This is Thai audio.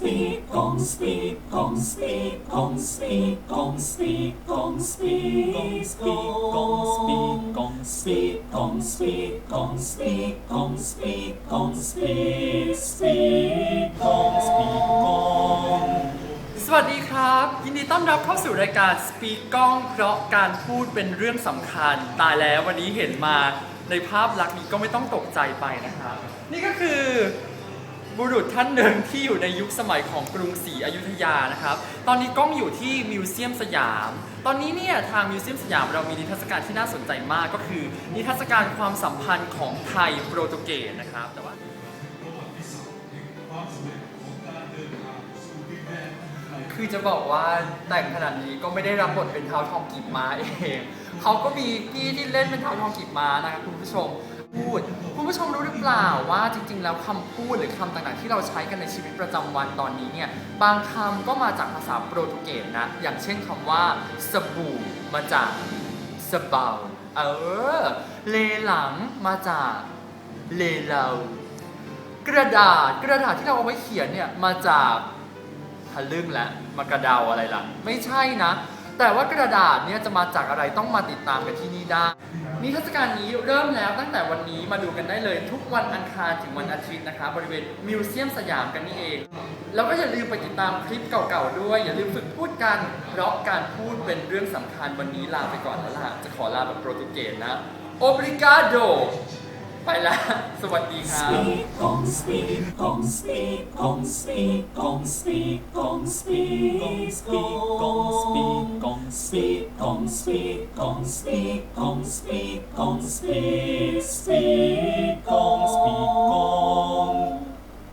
speak, gong speak, gong speak, gong speak, gong speak, gong speak, gong speak, gong speak, gong speak, gong speak, gong speak, gong speak, gong speak, speak, gong speak, gong. สวัสดีครับ ยินดีต้อนรับเข้าสู่รายการ Speak กล้อง เพราะการพูดเป็นเรื่องสำคัญ ตายแล้ววันนี้เห็นมาในภาพลักษณ์นี้ก็ไม่ต้องตกใจไปนะครับ นี่ก็คือ บุรุษท่านหนึ่งที่อยู่ในยุคสมัยของกรุงศรีอยุธยานะครับ ตอนนี้กล้องอยู่ที่มิวเซียมสยาม ตอนนี้เนี่ยทางมิวเซียมสยามเรามีนิทรรศการที่น่าสนใจมากก็คือ นิทรรศการความสัมพันธ์ของไทยโปรตุเกสนะครับ แต่ว่าคือจะบอกว่าแต่งขนาดนี้ก็ไม่ได้รับบทเป็นเท้าทองกีบมาเอง เขาก็มีพี่ที่เล่นเป็นเท้าทองกีบมานะครับคุณผู้ชม พูดคุณผู้ชมรู้หรือเปล่าว่าจริง ๆ แล้วคำพูดหรือคำต่างๆที่เราใช้กันในชีวิตประจำวันตอนนี้เนี่ยบางคำก็มาจากภาษาโปรตุเกสนะ อย่างเช่นคำว่าสบู่มาจากสบาเออเลหลังมาจากเลเลากระดาษกระดาษที่เราเอาไว้เขียนเนี่ยมาจากทะลึ่งแล้วมากระดาวอะไรล่ะ ไม่ใช่นะ แต่ว่ากระดาษเนี่ยจะมาจากอะไรต้องมาติดตามกันที่นี่ได้ นิทรรศการนี้เริ่มแล้วตั้งแต่วันนี้มาดูกันได้เลยทุกวันอังคารถึงวันอาทิตย์นะคะ บริเวณมิวเซียมสยามกันนี่เอง แล้วก็อย่าลืมไปติดตามคลิปเก่าๆด้วย อย่าลืมฝึกพูดกัน เพราะการพูดเป็นเรื่องสำคัญวันนี้ลาไปก่อนแล้วล่ะจะขอลาแบบโปรตุเกสนะ obrigado ไปละสวัสดีครับ Speak, gong speak, gong speak, gong speak,